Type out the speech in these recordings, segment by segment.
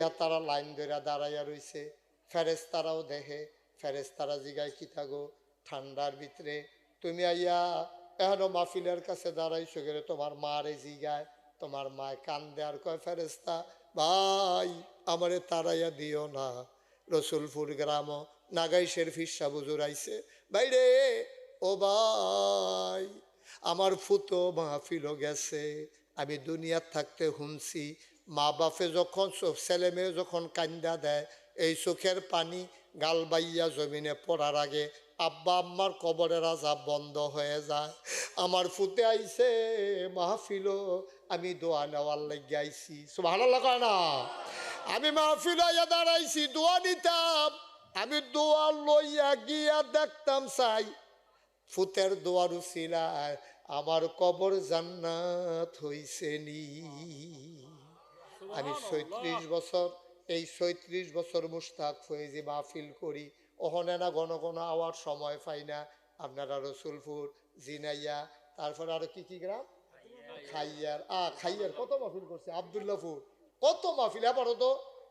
তারা লাইন ধরে দাঁড়াইয়া রইছে। ফেরেস্তারাও দেখে ফেরেস্তারা জিগায় কি থাকো, ঠান্ডার ভিতরে। তুমি আইয়া এখনও মাহফিলের কাছে দাঁড়াইছো গেলে তোমার মারে জিগায়, তোমার মায় কান্দে। আর কয় ফেরেস্তা ভাই, আমারে তারাইয়া দিও না। রসুলপুর গ্রাম নাগাইশের ফিসা বুজুর আইছে। বাইরে, ও ভাই, আমার ফুতো মাহফিলও গেছে। আমি দুনিয়ার থাকতে শুনছি মা বাপে যখন ছেলে মেয়ে যখন কান্দা দেয়, এই চোখের পানি গাল বাইয়া জমিনে পড়ার আগে আব্বা আম্মার কবরের আজাব বন্ধ হয়ে যায়। আমার ফুতে আইছে, মাহফিল আমি দোয়া নেওয়ার লেগে আইছি। ভালো লাগা না। আমি মাহফিল আইয়া দাঁড়াইছি, দোয়া নিতাম। আমি দোয়া লইয়া গিয়া দেখতাম, চাই ফুতের দোয়ার উসিলায় আমার কবর জান্নাত হইছে নি। আমি ছয়ত্রিশ বছর এই ছয়ত্রিশ বছর মুস্তাক ফয়েজি মাহফিল করি। ওখানে না ঘন ঘন আওয়ার সময় পাই না। আপনারা রসুলপুর জিনাইয়া তারপর আরও কি কি গ্রাম? খাইয়ার। আ খাইয়ার। কত মাহফিল করছে? আবদুল্লাপুর কত মাহফিল? আবারও তো?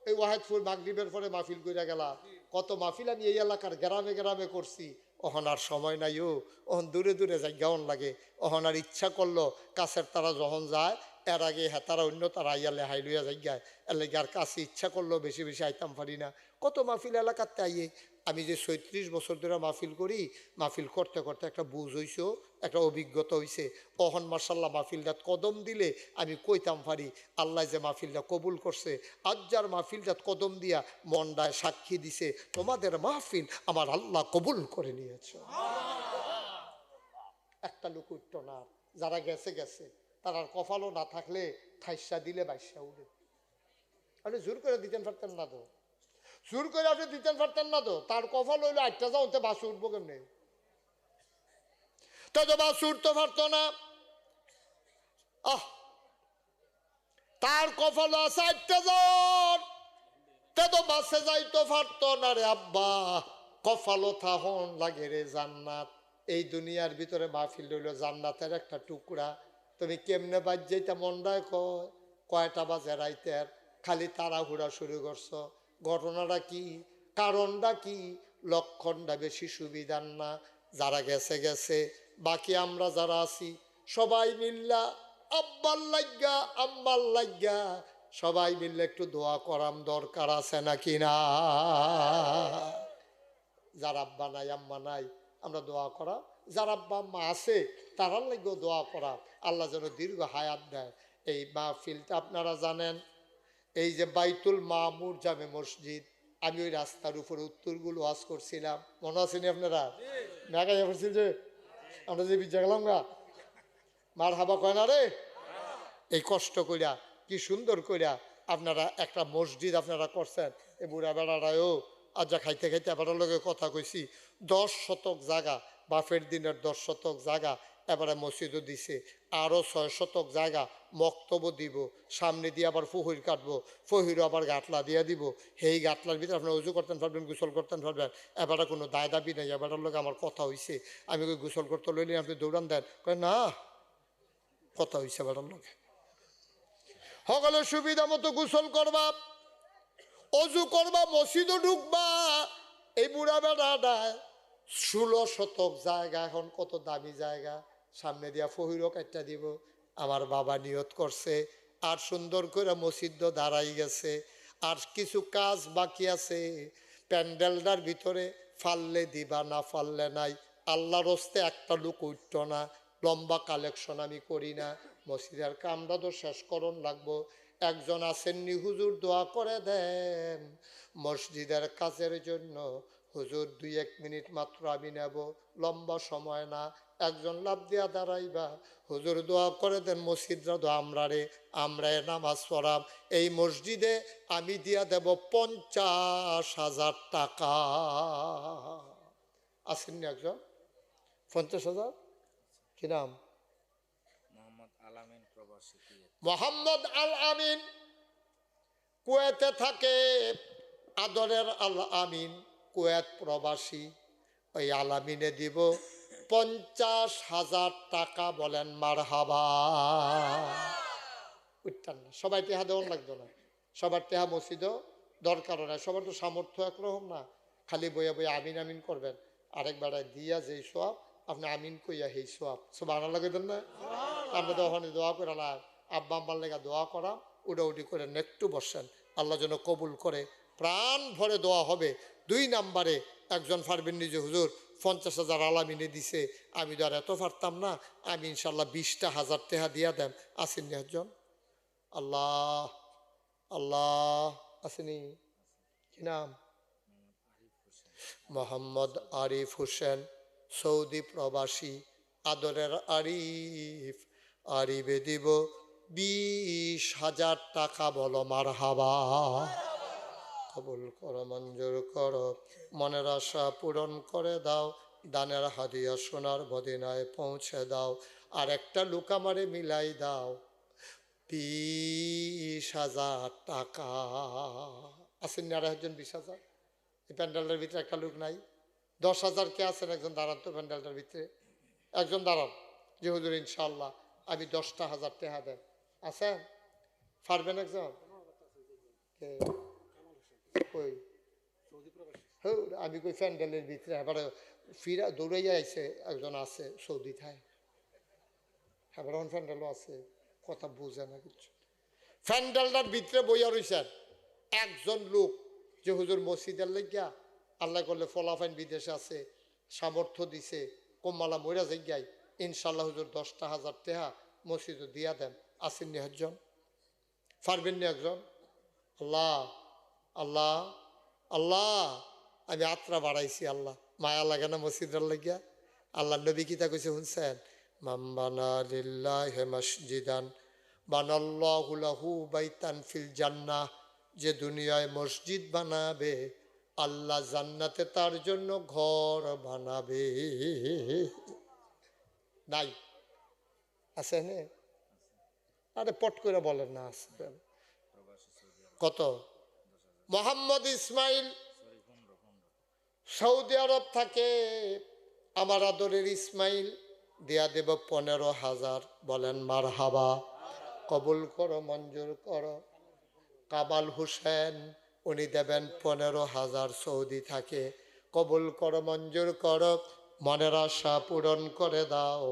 এই ওয়াহেদপুর মাগরীবের পরে মাহফিল কইরা গেলা। কত মাহফিল আমি এই এলাকার গ্রামে গ্রামে করছি। অহন আর সময় নাই ও। অহন দূরে দূরে জায়গাওন লাগে। অহন আর ইচ্ছা করল কাছের তারা যখন যায় এর আগে হ্যাঁ তারা অন্য তারা আইয়ালে হাই লইয়া জায়গায় এর লাগে আর কাছে ইচ্ছা করল বেশি বেশি আইতাম পারি না। কত মাহফিল এলাকাতে আইয়ে আমি যে ছয়ত্রিশ বছর ধরে মাহফিল করি মাহফিল করতে করতে একটা বুঝ হইছে একটা অভিজ্ঞতা হইছে। অহন মার্শাল্লাহ মাহফিলটা কদম দিলে আমি কইতাম পারি আল্লাহ যে মাহফিলটা কবুল করছে আজ যার মাহফিলটা কদম দিয়া মন্ডায় সাক্ষী দিছে তোমাদের মাহফিল আমার আল্লাহ কবুল করে নিয়েছে। একটা লোক উঠত না যারা গেছে গেছে। তার কপালও না থাকলে ঠাইসা দিলে বাইসা উঠে আপনি জোর করে দিতেন পারতেন না তো। জোর করে আপনি দিতেন পারতেন না তো, তার কপাল হইল আটটা যাও, তো বাস উঠবো কেমনি? তো বাস উঠতে পারতো না। আহ! তার কপাল আছে আটটা জন তে তো বাসে যাইতে পারতো না রে আব্বা। কপালও থাহন লাগে রে জান্নাত। এই দুনিয়ার ভিতরে মাহফিল রইল জান্নাতের একটা টুকরা। তুমি কেমনে বাজ যেটা মন্ডায় কয় কয়টা বাজে রাইতের খালি তাড়াহুড়া শুরু করছ? ঘটনাটা কি? কারণটা কি? লক্ষণটা বেশি সুবিধার না? যারা গেছে গেছে। বাকি আমরা যারা আছি, সবাই মিল্লা আব্বার লাগ্যা আম্মার লাগ্যা সবাই মিললে একটু দোয়া করাম দরকার আছে নাকি না? যার আব্বা নাই, আম্মা নাই, আমরা দোয়া করা যার আব্বা আম্মা আছে, তারার লাগেও দোয়া করা। আল্লাহ যেন দীর্ঘ হায়াত দেয়। এই মাহফিলটা আপনারা জানেন, এই যে বাইতুল মামুর জামে মসজিদ, আমি ওই রাস্তার উপরে উত্তরগুলো ওয়াজ করছিলাম। মনে আছেনি আপনারা? মেঘা যাচ্ছিল যে, আমরা যে বিজা গেলাম গা। মার হাবা কয় না রে? এই কষ্ট কইরা, কি সুন্দর কইরা আপনারা একটা মসজিদ আপনারা করছেন। এই বুড়া বেড়ারায়ও আজ যা খাইতে খাইতে এবারের লগে কথা কইছি। দশ শতক জায়গা বাফের দিনের দশ শতক জায়গা এবারে মসজিদও দিছে। আরও ছয় শতক জায়গা মক্তব্য দিব। সামনে দিয়ে আবার ফুহির কাটবো। ফহিরও আবার গাটলা দিয়ে দিব। সেই গাটলার ভিতরে আপনি উজু করতেন পারবেন, গোসল করতেন পারবেন। এবারে কোনো দায় দাবি নেই। এবারের লোক আমার কথা হইছে। আমি কই গোসল করতে লইলে আপনি দৌড়ান দেন। কয় না, কথা হইছে এবারের লোকে। সকলের সুবিধা মতো গোসল করবা অজু করবা, মসজিদও ঢুকবা। এই বুড়া বেড়াটা ষোলো শতক জায়গা, এখন কত দামি জায়গা? সামনে দিয়া ফহিরও কাটটা দিব, আমার বাবা নিয়ত করছে, আর সুন্দর করে মসজিদ দাঁড়াই গেছে, আর কিছু কাজ বাকি আছে, প্যান্ডেলটার ভিতরে ফাললে দিবা, না ফাললে নাই, আল্লাহর হস্তে একটা লোক উঠত না, লম্বা কালেকশন আমি করি না, মসজিদের কামটা তো শেষ করণ লাগবো একজন আসেননি হুজুর দোয়া করে দেন। মসজিদের কাজের জন্য, হুজুর দুই এক মিনিট মাত্র আমি নেব, লম্বা সময় না, একজন লাভ দিয়া দাঁড়াইবা। হুজুর দোয়া করে দেন মসজিদরা দো আমরা রে, আমরা নামাজ পড়াম। এই মসজিদে আমি দিয়া দেব পঞ্চাশ হাজার টাকা। আসেননি একজন? পঞ্চাশ হাজার? কি নাম মোহাম্মদ আলামিন প্রবাসী কুয়েত মোহাম্মদ আল আমিন কুয়েতে থাকে আদরের আল আমিন কুয়েত প্রবাসী। ওই আল আমিনে দিব পঞ্চাশ হাজার টাকা বলেন মার হাবা উঠতেন না সবাই তেহা দেওয়ান লাগতো না। সবার তেহা মসজিদও দরকার নাই সবার তো সামর্থ্য একরকম না। খালি বইয়া বইয়া আমিন আমিন করবেন। আরেক বেড়ায় দিয়া যেই সোয়াব আপনি আমিন কইয়া সেই সোয়াব। সব আনা লাগে দেন না আমরা তো ওখানে দোয়া করে না আব্বা আম্মার লেগা দোয়া করা উডা উডি করে একটু বসেন। আল্লাহ যেন কবুল করে। প্রাণ ভরে দোয়া হবে। দুই নাম্বারে একজন ফারবেন নিজে, হুজুর, পঞ্চাশ হাজার আলামিনে দিছে। আমি তো আর এত পারতাম না। আমি ইনশাল্লাহ বিশটা হাজার টেহা দিয়া দেন। আসেননি একজন। আল্লাহ আল্লাহ, আসেনি কি নাম? মোহাম্মদ আরিফ হোসেন, সৌদি প্রবাসী। আদরের আরিফ। আরিফে দিব বিশ হাজার টাকা বলো মার হাবা কবুল করো, মঞ্জুর করো, মনের আশা পূরণ করে দাও, দানের হাদিয়া সোনার মদিনায় পৌঁছে দাও, আর একটা লুকামারে মিলাই দাও বিশ হাজার টাকা। আছেন না আর একজন বিশ হাজার? এই প্যান্ডেলটার ভিতরে একটা লোক নাই। দশ হাজার কে আছেন একজন? দাঁড়ান তো প্যান্ডেলটার ভিতরে। একজন দাঁড়ান যে হুজুর ইনশাল্লাহ আমি দশটা হাজার টাকা দেন আছেন পারবেন একজন? আমি কই প্যান্ডেলের ভিতরে এবারে ফিরা দৌড়াইয়া আইছে একজন আছে সৌদি থায় এবার এখন প্যান্ডেলও আছে কথা বুঝে না কিছু প্যান্ডেলটার ভিতরে বইয়া রইছেন একজন লোক যে হুজুর মসজিদের লেগিয়া আল্লাহ করলে ফলাফাইন বিদেশে আছে সামর্থ্য দিছে কম্মালা মইরা যাই ইনশাল্লাহ হুজুর দশটা হাজার টেহা মসজিদে দিয়া দেন আসেননি একজন, পারবেননি একজন। আল্লাহ আল্লাহ আল্লাহ, আমি আত্রা বাড়াইছি আল্লাহ। মায়া লাগে না মসজিদের লাগিয়া? আল্লাহ নবী কিতা কইছে শুনছেন? মাম্বানা বাইতান ফিল জান্নাহ। যে দুনিয়ায় মসজিদ বানাবে, আল্লাহ জান্নাতে তার জন্য ঘর বানাবে। নাই। আছে আরে পট করে বলেন না আসবেন কত? মোহাম্মদ ইসমাইল সৌদি আরব থাকে, আমার আদরের ইসমাইল, দেয়া দেব পনেরো হাজার, বলেন মার হাবা কবুল করো, মঞ্জুর করো। কামাল হোসেন, উনি দেবেন পনেরো হাজার, সৌদি থাকে, কবুল করো, মঞ্জুর করো, মনের আশা পূরণ করে দাও।